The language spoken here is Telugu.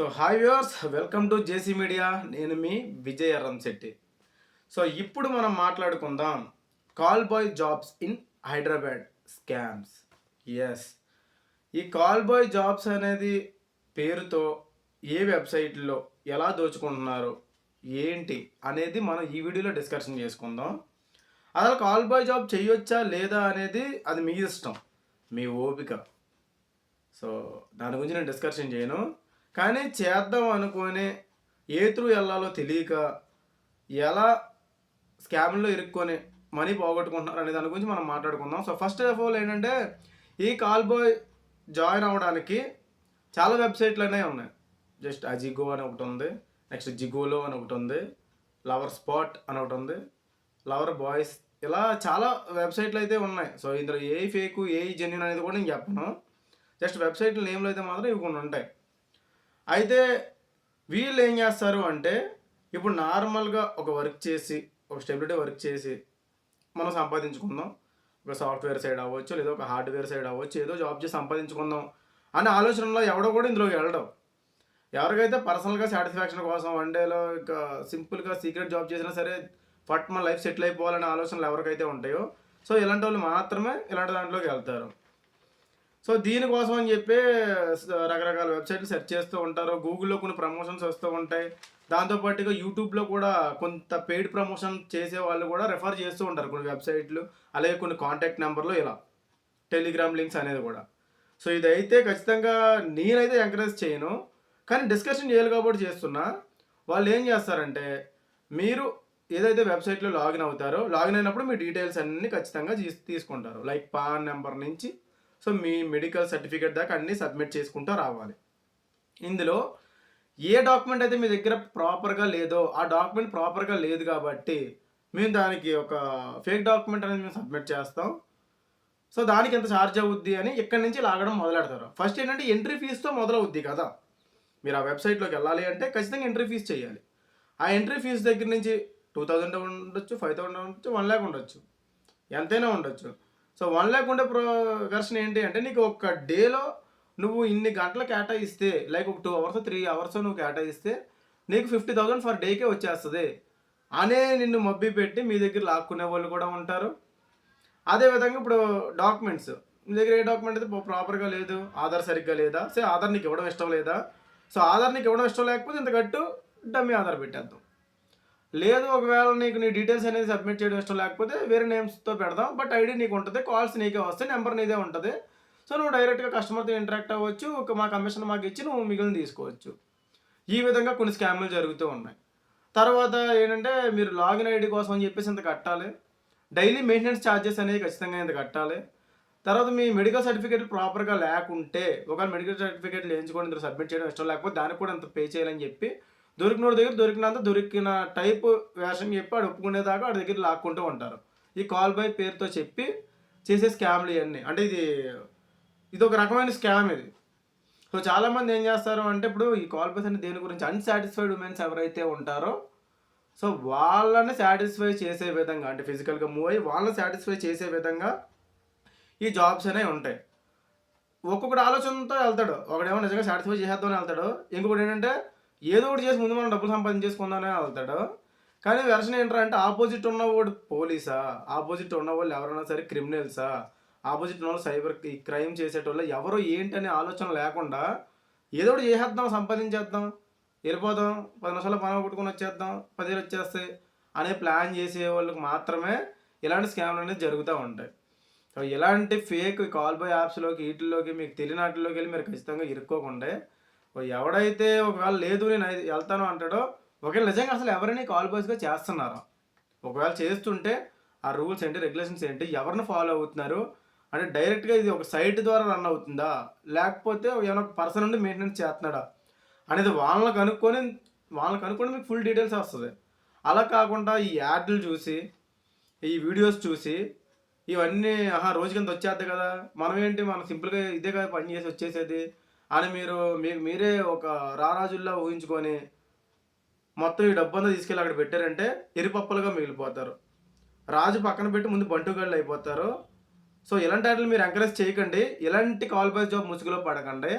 So hi viewers welcome to JC media నేను మీ విజయ శెట్టి. సో ఇప్పుడు మనం మాట్లాడుకుందాం call boy jobs in Hyderabad scams yes ఈ కాల్ బాయ్ జాబ్స్ అనేది పేరుతో ఏ వెబ్సైట్లో ఎలా దోచుకుంటున్నారు ఏంటి అనేది మనం ఈ వీడియోలో డిస్కషన్ చేసుకుందాం. అసలు కాల్ బాయ్ జాబ్ చేయొచ్చా లేదా అనేది అది మీ ఇష్టం మీ ఓపిక. సో దాని గురించి నేను డిస్కషన్ చేయను. కానీ చేద్దాం అనుకునే ఏ త్రూ వెళ్ళాలో తెలియక ఎలా స్కామ్లో ఇరుక్కొని మనీ పోగొట్టుకుంటున్నారు అనే దాని గురించి మనం మాట్లాడుకుందాం. సో ఫస్ట్ ఆఫ్ ఆల్ ఏంటంటే ఈ కాల్ బాయ్ జాయిన్ అవ్వడానికి చాలా వెబ్సైట్లు అనేవి ఉన్నాయి. జస్ట్ అజిగో అని ఒకటి ఉంది. నెక్స్ట్ జిగోలో అని ఒకటి ఉంది. లవర్ స్పాట్ అని ఒకటి ఉంది. లవర్ బాయ్స్ ఇలా చాలా వెబ్సైట్లు అయితే ఉన్నాయి. సో ఇందులో ఏ ఫేకు ఏ జెన్యున్ అనేది కూడా నేను చెప్పను. జస్ట్ వెబ్సైట్లు నేమ్లు అయితే మాత్రం ఇవి కొన్ని ఉంటాయి. అయితే వీళ్ళు ఏం చేస్తారు అంటే ఇప్పుడు నార్మల్గా ఒక వర్క్ చేసి ఒక స్టెబిలిటీ వర్క్ చేసి మనం సంపాదించుకుందాం. ఒక సాఫ్ట్వేర్ సైడ్ అవ్వచ్చు లేదా ఒక హార్డ్వేర్ సైడ్ అవ్వచ్చు ఏదో జాబ్ చేసి సంపాదించుకుందాం అనే ఆలోచనలో ఎవడో కూడా ఇందులోకి వెళ్ళడం. ఎవరికైతే పర్సనల్గా సాటిస్ఫాక్షన్ కోసం వన్ డేలో ఇంకా సింపుల్గా సీక్రెట్ జాబ్ చేసినా సరే ఫట్ మన లైఫ్ సెటిల్ అయిపోవాలనే ఆలోచనలు ఎవరికైతే ఉంటాయో సో ఇలాంటి వాళ్ళు మాత్రమే ఇలాంటి దాంట్లోకి వెళ్తారు. సో దీనికోసం అని చెప్పి రకరకాల వెబ్సైట్లు సెర్చ్ చేస్తూ ఉంటారు. గూగుల్లో కొన్ని ప్రమోషన్స్ వస్తూ ఉంటాయి. దాంతోపాటుగా యూట్యూబ్లో కూడా కొంత పెయిడ్ ప్రమోషన్ చేసే వాళ్ళు కూడా రెఫర్ చేస్తూ ఉంటారు కొన్ని వెబ్సైట్లు. అలాగే కొన్ని కాంటాక్ట్ నెంబర్లు ఇలా టెలిగ్రామ్ లింక్స్ అనేది కూడా. సో ఇదైతే ఖచ్చితంగా నేనైతే ఎంకరేజ్ చేయను. కానీ డిస్కషన్ చేయాలి కాబట్టి చేస్తున్నా. వాళ్ళు ఏం చేస్తారంటే మీరు ఏదైతే వెబ్సైట్లో లాగిన్ అవుతారో లాగిన్ అయినప్పుడు మీ డీటెయిల్స్ అన్నీ ఖచ్చితంగా తీసుకుంటారు. లైక్ పాన్ నెంబర్ నుంచి సో మీ మెడికల్ సర్టిఫికేట్ దాకా అన్నీ సబ్మిట్ చేసుకుంటూ రావాలి. ఇందులో ఏ డాక్యుమెంట్ అయితే మీ దగ్గర ప్రాపర్గా లేదో ఆ డాక్యుమెంట్ ప్రాపర్గా లేదు కాబట్టి మేము దానికి ఒక ఫేక్ డాక్యుమెంట్ అనేది మేము సబ్మిట్ చేస్తాం. సో దానికి ఎంత ఛార్జ్ అవుద్ది అని ఇక్కడి నుంచి లాగడం మొదలెడతారు. ఫస్ట్ ఏంటంటే ఎంట్రీ ఫీజుతో మొదలవుద్ది కదా. మీరు ఆ వెబ్సైట్లోకి వెళ్ళాలి అంటే ఖచ్చితంగా ఎంట్రీ ఫీజు చేయాలి. ఆ ఎంట్రీ ఫీజు దగ్గర నుంచి టూ థౌజండ్ ఉండొచ్చు ఫైవ్ థౌసండ్ ఉండొచ్చు వన్ ల్యాక్ ఉండొచ్చు. ఎంతైనా ఉండొచ్చు. సో వన్ ల్యాక్ ఉండే ప్రో వెర్షన్ ఏంటి అంటే నీకు ఒక డేలో నువ్వు ఇన్ని గంటలు కేటాయిస్తే లైక్ ఒక టూ అవర్స్ త్రీ అవర్స్ నువ్వు కేటాయిస్తే నీకు ఫిఫ్టీ థౌసండ్ ఫర్ డేకే వచ్చేస్తుంది. అనే నిన్ను మబ్బి పెట్టి మీ దగ్గర లాక్కునే వాళ్ళు కూడా ఉంటారు. అదేవిధంగా ఇప్పుడు డాక్యుమెంట్స్ మీ దగ్గర ఏ డాక్యుమెంట్ అయితే ప్రాపర్గా లేదు ఆధార్ సరిగ్గా లేదా సే ఆధార్ నీకు ఇవ్వడం ఇష్టం లేదా సో ఆధార్ నీకు ఇవ్వడం ఇష్టం లేకపోతే ఇంత కట్టు డమ్మీ ఆధార్ పెట్టేద్దాం. లేదు ఒకవేళ నీకు నీ డీటెయిల్స్ అనేది సబ్మిట్ చేయడం ఇష్టం లేకపోతే వేరే నేమ్స్తో పెడదాం. బట్ ఐడి నీకు ఉంటుంది కాల్స్ నీకే వస్తాయి నెంబర్ నీదే ఉంటుంది. సో నువ్వు డైరెక్ట్గా కస్టమర్తో ఇంటరాక్ట్ అవ్వచ్చు ఒక మా కమిషన్ మాకు ఇచ్చి నువ్వు మిగిలిన తీసుకోవచ్చు. ఈ విధంగా కొన్ని స్కామ్లు జరుగుతూ ఉన్నాయి. తర్వాత ఏంటంటే మీరు లాగిన్ ఐడి కోసం అని చెప్పేసి ఇంత కట్టాలి. డైలీ మెయింటెనెన్స్ ఛార్జెస్ అనేది ఖచ్చితంగా ఇంత కట్టాలి. తర్వాత మీ మెడికల్ సర్టిఫికేట్ ప్రాపర్గా లేకుంటే ఒకవేళ మెడికల్ సర్టిఫికేట్ వేయించుకొని ఇందులో సబ్మిట్ చేయడం ఇష్టం లేకపోతే దానికి కూడా అంత పే చేయాలని చెప్పి దొరికినోడి దగ్గర దొరికినంత దొరికిన టైప్ వేషం చెప్పి ఆడు ఒప్పుకునేదాకా ఆడి దగ్గర లాక్కుంటూ ఉంటారు. ఈ కాల్ బై పేరుతో చెప్పి చేసే స్కామ్లు ఇవన్నీ. అంటే ఇది ఇది ఒక రకమైన స్కామ్ ఇది. సో చాలామంది ఏం చేస్తారు అంటే ఇప్పుడు ఈ కాల్ బైస్ అంటే దేని గురించి అన్సాటిస్ఫైడ్ ఉమెన్స్ ఎవరైతే ఉంటారో సో వాళ్ళని సాటిస్ఫై చేసే విధంగా అంటే ఫిజికల్గా మూవ్ అయ్యి వాళ్ళని సాటిస్ఫై చేసే విధంగా ఈ జాబ్స్ అనేవి ఉంటాయి. ఒక్కొక్కటి ఆలోచనతో వెళ్తాడు. ఒకడేమో నిజంగా సాటిస్ఫై చేసేద్దామని వెళ్తాడు. ఇంకొకటి ఏంటంటే ఏదో ఒకటి చేసి ముందు మనం డబ్బులు సంపాదించేసుకుందామని వెళ్తాడు. కానీ వెర్షన్ ఏంటంటే ఆపోజిట్ ఉన్నవాడు పోలీసా? ఆపోజిట్ ఉన్నవాళ్ళు ఎవరైనా సరే క్రిమినల్సా? ఆపోజిట్ ఉన్న వాళ్ళు సైబర్ క్రైమ్ చేసేటోళ్ళు? ఎవరు ఏంటి ఆలోచన లేకుండా ఏదో ఒకటి చేసేద్దాం సంపాదించేద్దాం. వెళ్ళిపోదాం పది నిమిషాలు పని కొట్టుకుని వచ్చేద్దాం పదివేలు వచ్చేస్తాయి అనే ప్లాన్ చేసే వాళ్ళకి మాత్రమే ఇలాంటి స్కామ్లు అనేది జరుగుతూ ఉంటాయి. సో ఇలాంటి ఫేక్ కాల్ బై యాప్స్లోకి వీటిల్లోకి మీకు తెలియని వాటిలోకి వెళ్ళి మీరు ఖచ్చితంగా ఇరుక్కోకుండా ఎవడైతే ఒకవేళ లేదు నేను వెళ్తాను అంటాడో ఒకవేళ నిజంగా అసలు ఎవరైనా కాల్ బాయ్స్గా చేస్తున్నారా ఒకవేళ చేస్తుంటే ఆ రూల్స్ ఏంటి రెగ్యులేషన్స్ ఏంటి ఎవరిని ఫాలో అవుతున్నారు? అంటే డైరెక్ట్గా ఇది ఒక సైట్ ద్వారా రన్ అవుతుందా? లేకపోతే ఏమైనా ఒక పర్సన్ నుండి మెయింటెనెన్స్ చేస్తున్నాడా? అనేది వాళ్ళని కనుక్కొని వాళ్ళని కనుక్కొని మీకు ఫుల్ డీటెయిల్స్ వస్తుంది. అలా కాకుండా ఈ యాడ్లు చూసి ఈ వీడియోస్ చూసి ఇవన్నీ ఆహా రోజు కింద వచ్చేద్ది కదా? మనం ఏంటి మనం సింపుల్గా ఇదే కదా పని చేసి వచ్చేసేది? అని మీరు మీకు మీరే ఒక రారాజుల్లో ఊహించుకొని మొత్తం ఈ డబ్బంతా తీసుకెళ్ళి అక్కడ పెట్టారంటే ఎరిపప్పలుగా మిగిలిపోతారు. రాజు పక్కన పెట్టి ముందు బంటుగళ్ళు అయిపోతారు. సో ఇలాంటి వాటిని మీరు ఎంకరేజ్ చేయకండి. ఇలాంటి కాల్ బై జాబ్ ముసుగులో పడకండి.